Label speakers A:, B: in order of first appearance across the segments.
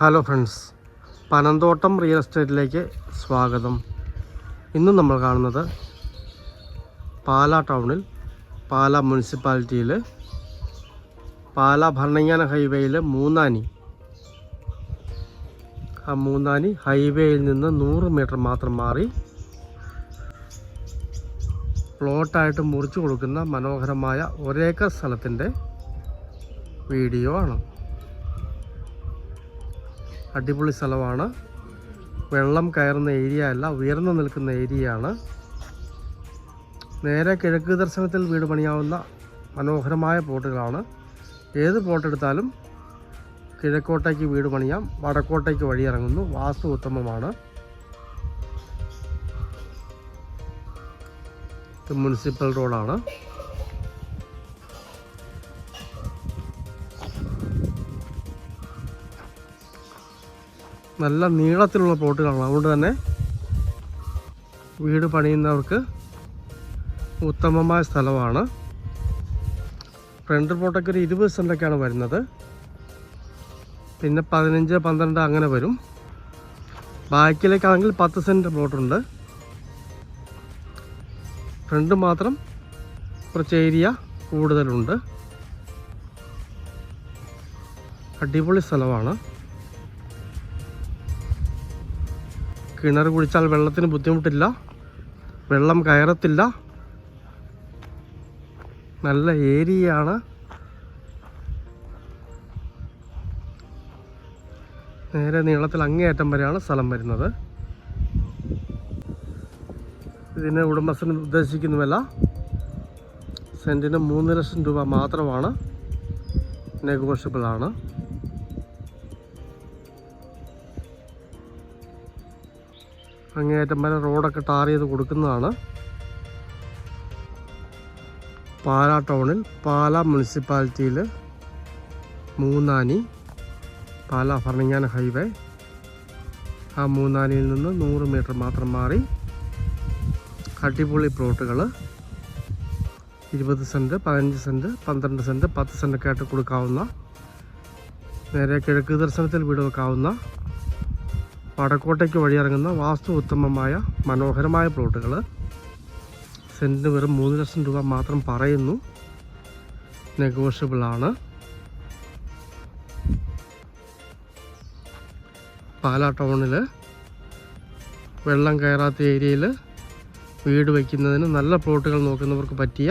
A: Hello friends Panamthottam real എസ്റ്റേറ്റിലേക്ക് സ്വാഗതം. ഇന്ന് നമ്മൾ കാണുന്നത് പാല ടൗണിൽ പാല മുനിസിപ്പാലിറ്റിയിൽ പാല ഭരണങ്ങാന ഹൈവേയിൽ മൂന്നാനി. ആ മൂന്നാനി ഹൈവേയിൽ നിന്ന് നൂറ് മീറ്റർ മാത്രം മാറി പ്ലോട്ടായിട്ട് മുറിച്ചു കൊടുക്കുന്ന മനോഹരമായ ഒരേക്കർ സ്ഥലത്തിന്റെ വീഡിയോ ആണ്. അടിപൊളി സ്ഥലമാണ്. വെള്ളം കയറുന്ന ഏരിയ അല്ല ഉയർന്നു നിൽക്കുന്ന ഏരിയയാണ് നേരെ കിഴക്ക് ദർശനത്തിൽ വീട് പണിയാവുന്ന മനോഹരമായ പ്ലോട്ടുകളാണ്. ഏത് പ്ലോട്ട് എടുത്താലും കിഴക്കോട്ടേക്ക് വീട് പണിയാം വടക്കോട്ടേക്ക് വഴിയിറങ്ങുന്നു വാസ്തു ഉത്തമമാണ്. മുനിസിപ്പൽ റോഡാണ്. നല്ല നീളത്തിലുള്ള പ്ലോട്ടുകളാണ്. അതുകൊണ്ട് തന്നെ വീട് പണിയുന്നവർക്ക് ഉത്തമമായ സ്ഥലമാണ്. ഫ്രണ്ട് പ്ലോട്ടൊക്കെ ഒരു ഇരുപത് സെന്റൊക്കെയാണ് വരുന്നത്. പിന്നെ പതിനഞ്ച് പന്ത്രണ്ട് അങ്ങനെ വരും. ബാക്കിലേക്കാണെങ്കിൽ പത്ത് സെന്റ് പ്ലോട്ടുണ്ട്. ഫ്രണ്ട് മാത്രം കുറച്ച് ഏരിയ കൂടുതലുണ്ട്. അടിപൊളി സ്ഥലമാണ്. കിണർ കുഴിച്ചാൽ വെള്ളത്തിന് ബുദ്ധിമുട്ടില്ല. വെള്ളം കയറത്തില്ല. നല്ല ഏരിയയാണ്. നേരെ നീളത്തിൽ അങ്ങേയറ്റം വരെയാണ് സ്ഥലം വരുന്നത്. ഇതിന് ഉടമസ്ഥൻ ഉദ്ദേശിക്കുന്നുമല്ല സെന്റിന് മൂന്ന് ലക്ഷം രൂപ മാത്രമാണ്. നെഗോഷ്യബിൾ അങ്ങേയറ്റം വരെ റോഡൊക്കെ ടാർ ചെയ്ത് കൊടുക്കുന്നതാണ്. പാല ടൗണിൽ പാല മുനിസിപ്പാലിറ്റിയിൽ മൂന്നാനി പാല ഭരണങ്ങാന ഹൈവേ. ആ മൂന്നാനിയിൽ നിന്ന് നൂറ് മീറ്റർ മാത്രം മാറി അടിപൊളി പ്ലോട്ടുകൾ ഇരുപത് സെന്റ് പതിനഞ്ച് സെന്റ് പന്ത്രണ്ട് സെന്റ് പത്ത് സെന്റൊക്കെ ആയിട്ട് കൊടുക്കാവുന്ന നേരെ കിഴക്ക് ദർശനത്തിൽ വീട് വെക്കാവുന്ന വടക്കോട്ടേക്ക് വഴിയിറങ്ങുന്ന വാസ്തു ഉത്തമമായ മനോഹരമായ പ്ലോട്ടുകൾ. സെന്റിന് വെറും മൂന്ന് ലക്ഷം രൂപ മാത്രം പറയുന്നു. നെഗോഷ്യബിളാണ് പാലാ ടൗണിൽ വെള്ളം കയറാത്ത ഏരിയയിൽ വീട് വയ്ക്കുന്നതിന് നല്ല പ്ലോട്ടുകൾ നോക്കുന്നവർക്ക് പറ്റിയ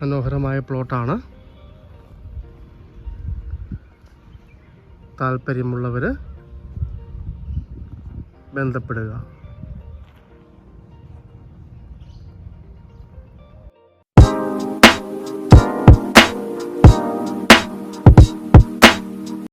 A: മനോഹരമായ പ്ലോട്ടാണ്. താല്പര്യമുള്ളവർ ബന്ധപ്പെടുക.